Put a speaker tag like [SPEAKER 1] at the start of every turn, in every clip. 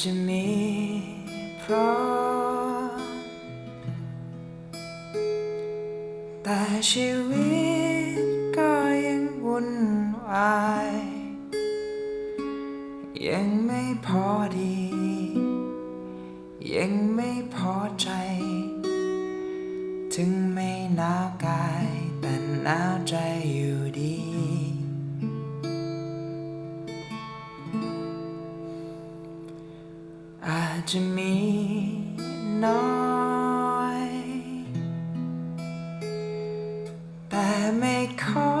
[SPEAKER 1] จะมีพราะแต่ชีวิตก็ยังวุ่นวายยังไม่พอดี ยังไม่พอใจ ถึงไม่หนาวกายแต่หนาวใจอยู่ จะมีน้อย แต่ไม่ขอ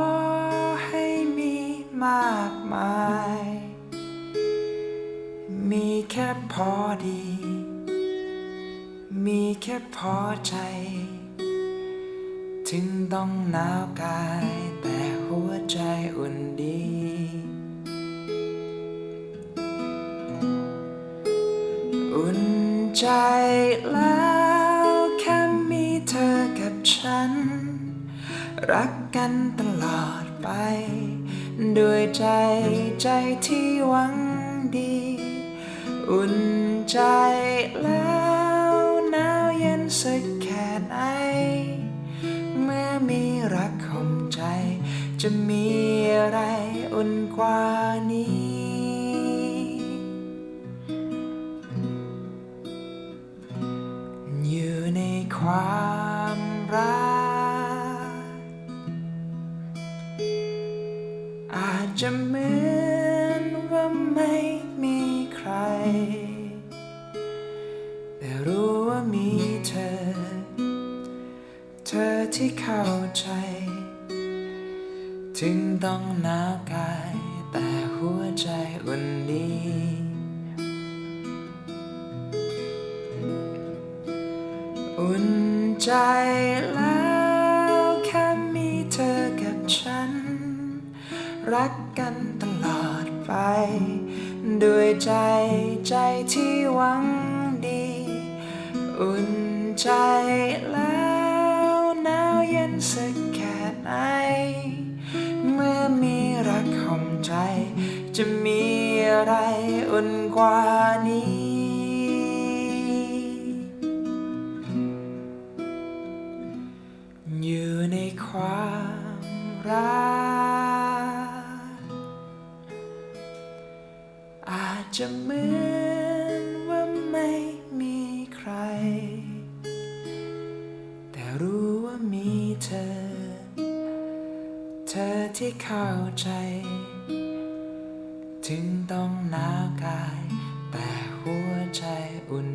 [SPEAKER 1] ให้มีมากมาย มีแค่พอดี มีแค่พอใจ ถึงต้องหนาวกายแต่หัวใจอุ่นดี อุ่นใจแล้วแค่มีเธอกับฉัน รักกันตลอดไป ด้วยใจใจที่หวังดี อุ่นใจแล้วหนาวเย็นสักแค่ไหน เมื่อมีรักข่มใจ จะมีอะไรอุ่นกว่านี้ ความรัก อาจจะเหมือนว่าไม่มีใคร แต่รู้ว่ามีเธอ เธอที่เข้าใจ ถึงต้องหนาวกาย แต่หัวใจอุ่นดี อุ่นใจแล้วแค่มีเธอกับฉัน รักกันตลอดไป ด้วยใจใจที่หวังดี อุ่นใจแล้วหนาวเย็นสักแค่ไหน เมื่อมีรักข่มใจ จะมีอะไรอุ่นกว่านี้ ในความรัก อาจจะเหมือนว่าไม่มีใคร แต่รู้ว่ามีเธอ เธอที่เข้าใจ ถึงต้องหนาวกาย แต่หัวใจอุ่น